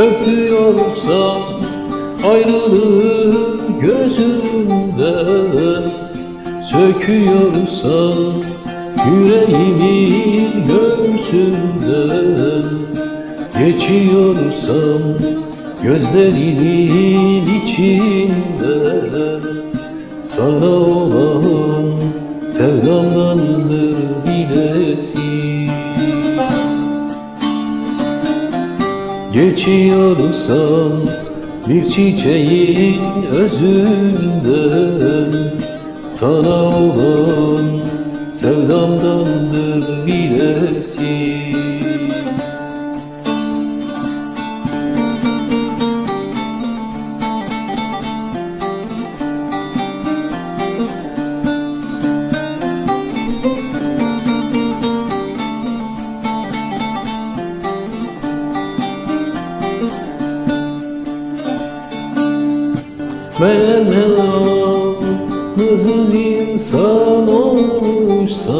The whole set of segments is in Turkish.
Öpüyorsam ayrılığı gözümden. Söküyorsam yüreğimin göğsünden Geçiyorsam gözlerinin içinden. Sana olan sevdamdandır Geçiyorsam bir çiçeğin özünden Sana olan sevdamdandır bilesin Meğer hızın insan olmuşsak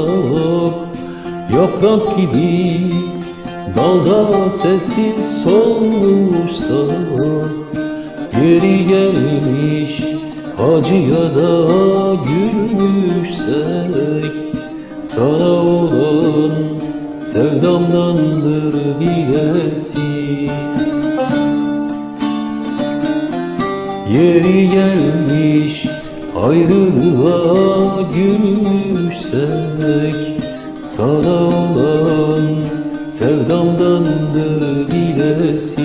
Yaprak gibi dalda sessiz solmuşsak Yeri gelmiş acıya da gülmüşsek Sana olan sevdamdandır bilesin Yeri gelmiş ayrılığa gülmüşsek Sana olan sevdamdandır bilesin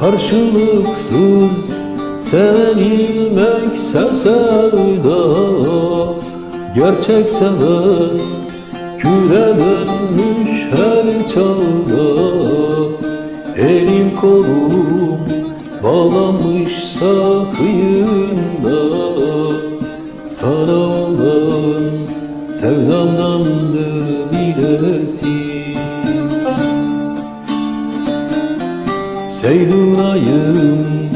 Karşılıksız sevilmekse sevda Gerçek seven küre dönmüş her çağda. Elim kolum bağlanmışsa kıyında Sana olan sevdamdandır Seydunayım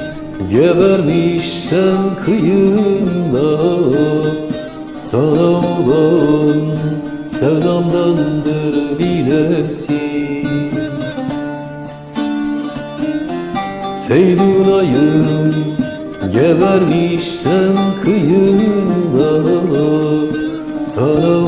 gebermişsen kıyında Sana olan sevdamdandır bilesin Seydunayım gebermişsen kıyında Sana